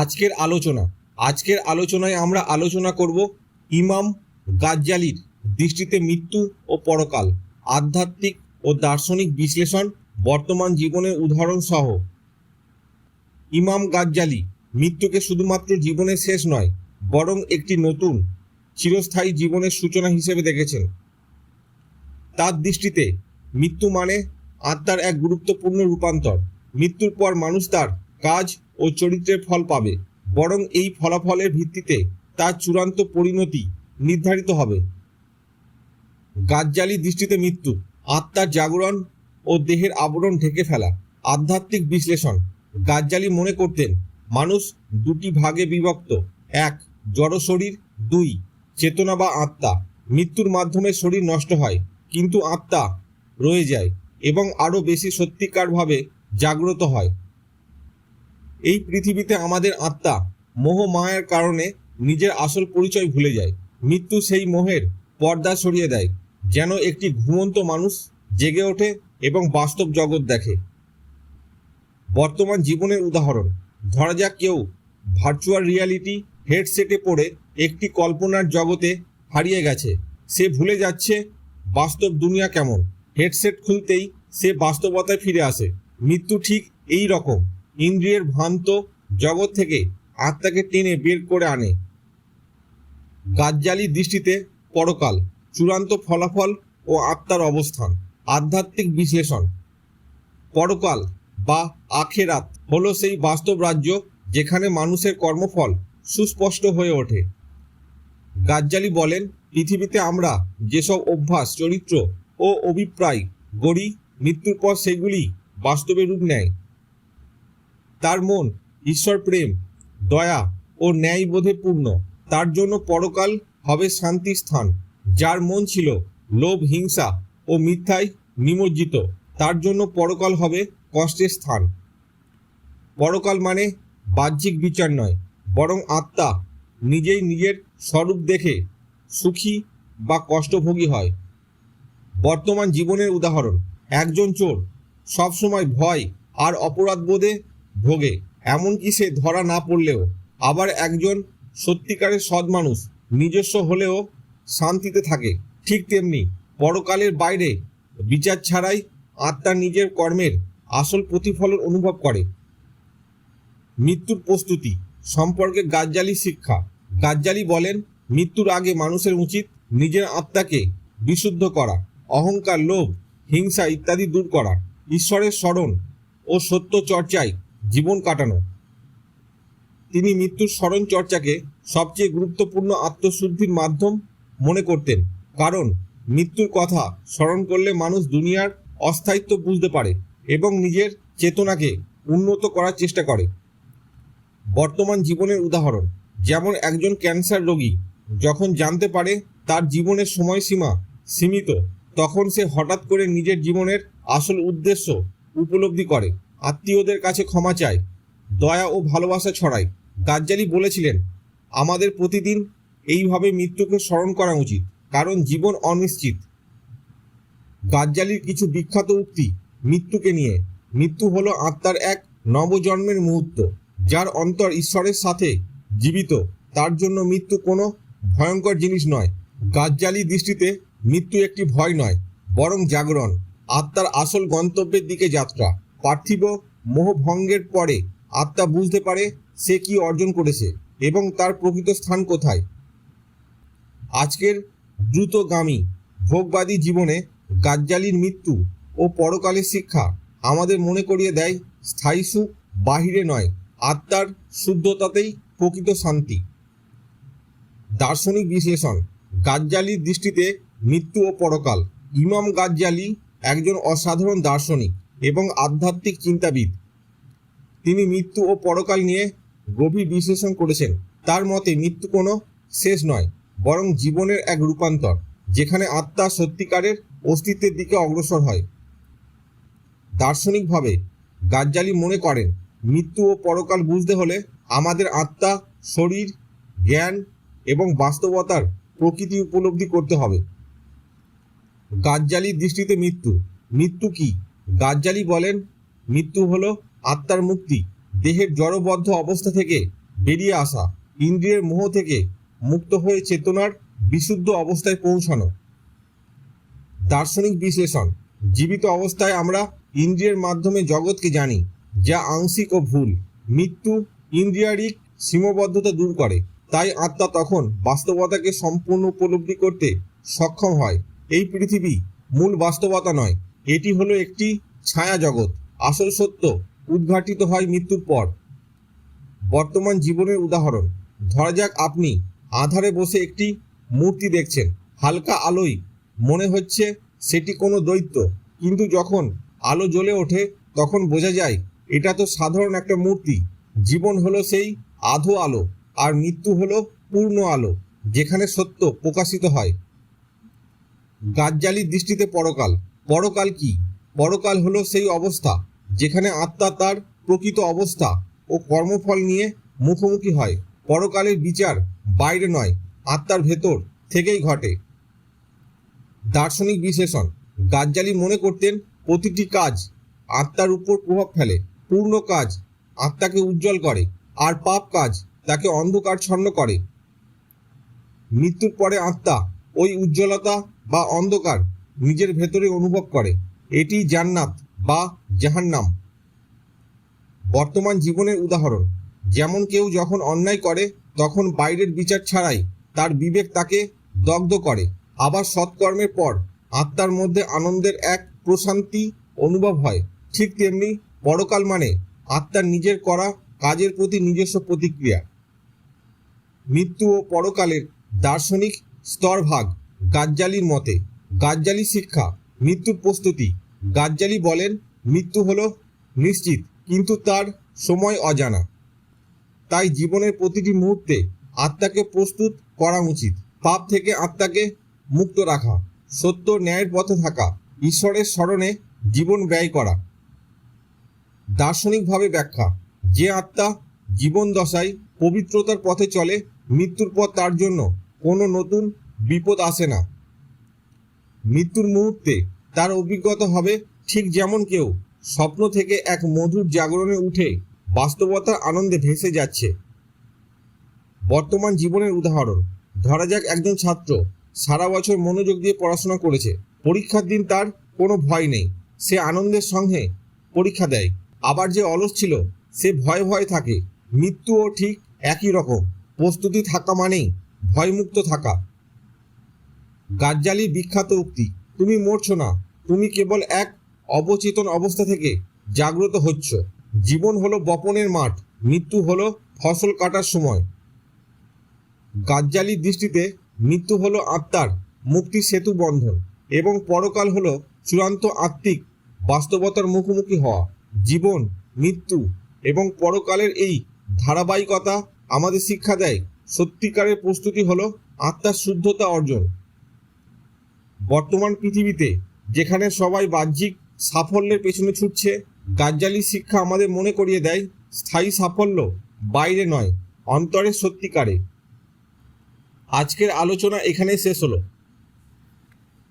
আজকের আলোচনা। আজকের আলোচনায় আমরা আলোচনা করব ইমাম গাজ্জালির দৃষ্টিতে মৃত্যু ও পরকাল, আধ্যাত্মিক ও দার্শনিক বিশ্লেষণ, বর্তমান জীবনের উদাহরণ সহ। ইমাম গাজ্জালি মৃত্যুকে শুধুমাত্র জীবনের শেষ নয়, বরং একটি নতুন, চিরস্থায়ী জীবনের সূচনা হিসেবে দেখেছেন। তার দৃষ্টিতে মৃত্যু মানে আত্মার এক গুরুত্বপূর্ণ রূপান্তর। মৃত্যুর পর মানুষ তার কাজ ও চরিত্রের ফল পাবে। বরং এই ফলাফলের ভিত্তিতে তার চূড়ান্ত পরিণতি নির্ধারিত হবে। গাজ্জালি দৃষ্টিতে মৃত্যু, আত্মার জাগরণ ও দেহের আবরণ ঢেকে ফেলা, আধ্যাত্মিক বিশ্লেষণ। গাজ্জালি মনে করতেন, মানুষ দুটি ভাগে বিভক্ত। এক, জড় শরীর, দুই, চেতনা বা আত্মা। মৃত্যুর মাধ্যমে শরীর নষ্ট হয়, কিন্তু আত্মা রয়ে যায় এবং আরও বেশি সত্যিকারভাবে জাগ্রত হয়। এই পৃথিবীতে আমাদের আত্মা, মোহ, মায়ার কারণে নিজের আসল পরিচয় ভুলে যায়। মৃত্যু সেই মোহের পর্দা সরিয়ে দেয়, যেন একটি ঘুমন্ত মানুষ জেগে ওঠে এবং বাস্তব জগৎ দেখে। বর্তমান জীবনের উদাহরণ, ধরা যাক কেউ ভার্চুয়াল রিয়ালিটি হেডসেটে পড়ে একটি কল্পনার জগতে হারিয়ে গেছে, সে ভুলে যাচ্ছে বাস্তব দুনিয়া কেমন। হেডসেট খুলতেই সে বাস্তবতায় ফিরে আসে, মৃত্যু ঠিক এই রকম। ইন্দ্রিয়ের ভ্রান্ত জগৎ থেকে আত্মাকে টেনে বের করে আনে। গাজ্জালি দৃষ্টিতে পরকাল, চূড়ান্ত ফলাফল ও আত্মার অবস্থান, আধ্যাত্মিক বিশ্লেষণ। পরকাল বা আখেরাত হলো সেই বাস্তব রাজ্য যেখানে মানুষের কর্মফল সুস্পষ্ট হয়ে ওঠে। গাজ্জালি বলেন, পৃথিবীতে আমরা যেসব অভ্যাস, চরিত্র ও অভিপ্রায় গড়ি, মৃত্যুর পর সেগুলি বাস্তবে রূপ নেয়। তার মন, ঈশ্বর প্রেম, দয়া ও ন্যায়বোধে পূর্ণ। তার জন্য পরকাল হবে শান্তির স্থান। যার মন ছিল লোভ, হিংসা ও মিথ্যায় নিমজ্জিত, তার জন্য পরকাল হবে কষ্টের স্থান। পরকাল মানে বাহ্যিক বিচার নয়, বরং আত্মা নিজেই নিজের স্বরূপ দেখে সুখী বা কষ্টভোগী হয়। বর্তমান জীবনের উদাহরণ, একজন চোর সবসময় ভয় আর অপরাধবোধে ভোগে। এমনকি সে ধরা না পড়লেও আবার একজন সত্যিকারের সৎ মানুষ নিজস্ব হলেও শান্তিতে থাকে। ঠিক তেমনি পরকালের বাইরে বিচার ছাড়াই আত্মা নিজের কর্মের আসল প্রতিফলন অনুভব করে। মৃত্যুর প্রস্তুতি সম্পর্কে গাজ্জালি শিক্ষা। গাজ্জালি বলেন, মৃত্যুর আগে মানুষের উচিত নিজের আত্মাকে বিশুদ্ধ করা, অহংকার, লোভ, হিংসা ইত্যাদি দূর করা। ঈশ্বরের স্মরণ ও সত্য চর্চায় জীবন কাটানো। তিনি মৃত্যুর স্মরণ চর্চাকে সবচেয়ে গুরুত্বপূর্ণ আত্মশুদ্ধির মাধ্যম মনে করতেন। কারণ, মৃত্যুর কথা স্মরণ করলে মানুষ দুনিয়ার অস্থায়িত্ব বুঝতে পারে এবং নিজের চেতনাকে উন্নত করার চেষ্টা করে। বর্তমান জীবনের উদাহরণ, যেমন একজন ক্যান্সার রোগী যখন জানতে পারে তার জীবনের সময়সীমা সীমিত, তখন সে হঠাৎ করে নিজের জীবনের আসল উদ্দেশ্য উপলব্ধি করে। আত্মীয়দের কাছে ক্ষমা চায় দয়া ও ভালোবাসা ছড়ায় গাজ্জালি বলেছিলেন, আমাদের প্রতিদিন এইভাবে মৃত্যুকে স্মরণ করা উচিত, কারণ জীবন অনিশ্চিত। গাজ্জালির কিছু বিখ্যাত উক্তি মৃত্যুকে নিয়ে। মৃত্যু হলো আত্মার এক নবজন্মের মুহূর্ত, যার অন্তর ঈশ্বরের সাথে জীবিত। তার জন্য মৃত্যু কোনো ভয়ঙ্কর জিনিস নয়। গাজ্জালি দৃষ্টিতে মৃত্যু একটি ভয় নয়, বরং জাগরণ, আত্মার আসল গন্তব্যের দিকে যাত্রা। পার্থিব মোহভঙ্গের পরে আত্মা বুঝতে পারে সে কি অর্জন করেছে এবং তার প্রকৃত স্থান কোথায়। আজকের দ্রুতগামী ভোগবাদী জীবনে গাজ্জালির মৃত্যু ও পরকালের শিক্ষা আমাদের মনে করিয়ে দেয় স্থায়ী সুখ বাহিরে নয়, আত্মার শুদ্ধতাতেই প্রকৃত শান্তি। দার্শনিক বিশ্লেষণ, গাজ্জালির দৃষ্টিতে মৃত্যু ও পরকাল। ইমাম গাজ্জালি একজন অসাধারণ দার্শনিক। এবং আধ্যাত্মিক চিন্তাবিদ। তিনি মৃত্যু ও পরকাল নিয়ে গভীর বিশ্লেষণ করেছেন। তার মতে মৃত্যু কোনো শেষ নয়, বরং জীবনের এক রূপান্তর, যেখানে আত্মা সত্যিকারের অস্তিত্বের দিকে অগ্রসর হয়। দার্শনিকভাবে গাজ্জালি মনে করেন, মৃত্যু ও পরকাল বুঝতে হলে আমাদের আত্মা, শরীর, জ্ঞান এবং বাস্তবতার প্রকৃতি উপলব্ধি করতে হবে। গাজ্জালির দৃষ্টিতে মৃত্যু মৃত্যু কি? গাজ্জালি বলেন, মৃত্যু হলো আত্মার মুক্তি, দেহের জড়বদ্ধ অবস্থা থেকে বেরিয়ে আসা, ইন্দ্রিয়ের মোহ থেকে মুক্ত হয়ে চেতনার বিশুদ্ধ অবস্থায় পৌঁছানো। দার্শনিক বিশ্লেষণ, জীবিত অবস্থায় আমরা ইন্দ্রিয়ের মাধ্যমে জগৎকে জানি, যা আংশিক ও ভুল। মৃত্যু ইন্দ্রিয়ারিক সীমাবদ্ধতা দূর করে, তাই আত্মা তখন বাস্তবতাকে সম্পূর্ণ উপলব্ধি করতে সক্ষম হয়। এই পৃথিবী মূল বাস্তবতা নয় এটি হলো একটি ছায়া জগৎ, আসল সত্য, উদ্ঘাটিত হয় মৃত্যুর পর। বর্তমান জীবনের উদাহরণ, ধরা যাক আপনি আধারে বসে একটি মূর্তি দেখছেন, হালকা আলোয় মনে হচ্ছে সেটি কোনো দৈত্য, কিন্তু যখন আলো জ্বলে ওঠে তখন বোঝা যায় এটা তো সাধারণ একটা মূর্তি, জীবন হলো সেই আধো আলো আর মৃত্যু হলো পূর্ণ আলো, যেখানে সত্য প্রকাশিত হয়। গাজ্জালির দৃষ্টিতে পরকাল পরকাল কি? পরকাল হলো সেই অবস্থা যেখানে আত্মা তার প্রকৃত অবস্থা ও কর্মফল নিয়ে মুখোমুখি হয়। পরকালের বিচার বাইরে নয়, আত্মার ভেতর থেকেই ঘটে। দার্শনিক বিশ্লেষণ, গাজ্জালি মনে করতেন প্রতিটি কাজ আত্মার উপর প্রভাব ফেলে, পূর্ণ কাজ আত্মাকে উজ্জ্বল করে আর পাপ কাজ তাকে অন্ধকার ছন্ন করে। মৃত্যুর পরে আত্মা ওই উজ্জ্বলতা বা অন্ধকার নিজের ভেতরে অনুভব করে। এটি জান্নাত বা জাহান্নাম। বর্তমান জীবনের উদাহরণ, যেমন কেউ যখন অন্যায় করে, তখন বাইরের বিচার ছাড়াই তার বিবেক তাকে দগ্ধ করে। আবার সৎকর্মের পর আত্মার মধ্যে আনন্দের এক প্রশান্তি অনুভব হয়। ঠিক তেমনি পরকাল মানে আত্মার নিজের করা কাজের প্রতি নিজস্ব প্রতিক্রিয়া। মৃত্যু ও পরকালের দার্শনিক স্তরভাগ গাজ্জালির মতে গাজ্জালি শিক্ষা মৃত্যুর প্রস্তুতি। গাজ্জালি বলেন, মৃত্যু হলো নিশ্চিত, কিন্তু তার সময় অজানা। তাই জীবনের প্রতিটি মুহূর্তে আত্মাকে প্রস্তুত করা উচিত, পাপ থেকে আত্মাকে মুক্ত রাখা, সত্য ন্যায়ের পথে থাকা, ঈশ্বরের স্মরণে জীবন ব্যয় করা। দার্শনিকভাবে ব্যাখ্যা, যে আত্মা জীবন দশায় পবিত্রতার পথে চলে, মৃত্যুর পর তার জন্য কোনো নতুন বিপদ আসে না। মৃত্যুর মুহূর্তে তার অভিজ্ঞতা হবে ঠিক যেমন কেউ। স্বপ্ন থেকে এক মধুর জাগরণে উঠে বাস্তবতার আনন্দে ভেসে যাচ্ছে। বর্তমান জীবনের উদাহরণ, ধরা যাক একজন ছাত্র সারা বছর মনোযোগ দিয়ে পড়াশোনা করেছে, পরীক্ষার দিন তার কোনো ভয় নেই, সে আনন্দের সঙ্গে পরীক্ষা দেয়। আবার যে অলস ছিল, সে ভয়ে ভয়ে থাকে, মৃত্যুও ঠিক একই রকম, প্রস্তুতি থাকা মানেই ভয়মুক্ত থাকা। গাজ্জালির বিখ্যাত উক্তি, তুমি মরছো না, তুমি কেবল এক অবচেতন অবস্থা থেকে জাগ্রত হচ্ছ। জীবন হলো বপনের মাঠ, মৃত্যু হলো ফসল কাটার সময়। গাজ্জালির দৃষ্টিতে মৃত্যু হলো আত্মার মুক্তি সেতু বন্ধন এবং পরকাল হলো চূড়ান্ত আত্মিক বাস্তবতার মুখোমুখি হওয়া। জীবন, মৃত্যু এবং পরকালের এই ধারাবাহিকতা আমাদের শিক্ষা দেয়, সত্যিকারের প্রস্তুতি হলো আত্মার শুদ্ধতা অর্জন। বর্তমান পৃথিবীতে যেখানে সবাই বাহ্যিক সাফল্যের পেছনে ছুটছে, গাজ্জালি শিক্ষা আমাদের মনে করিয়ে দেয়, স্থায়ী সাফল্য বাইরে নয়, অন্তরে সত্যিকারে। আজকের আলোচনা এখানেই শেষ হলো।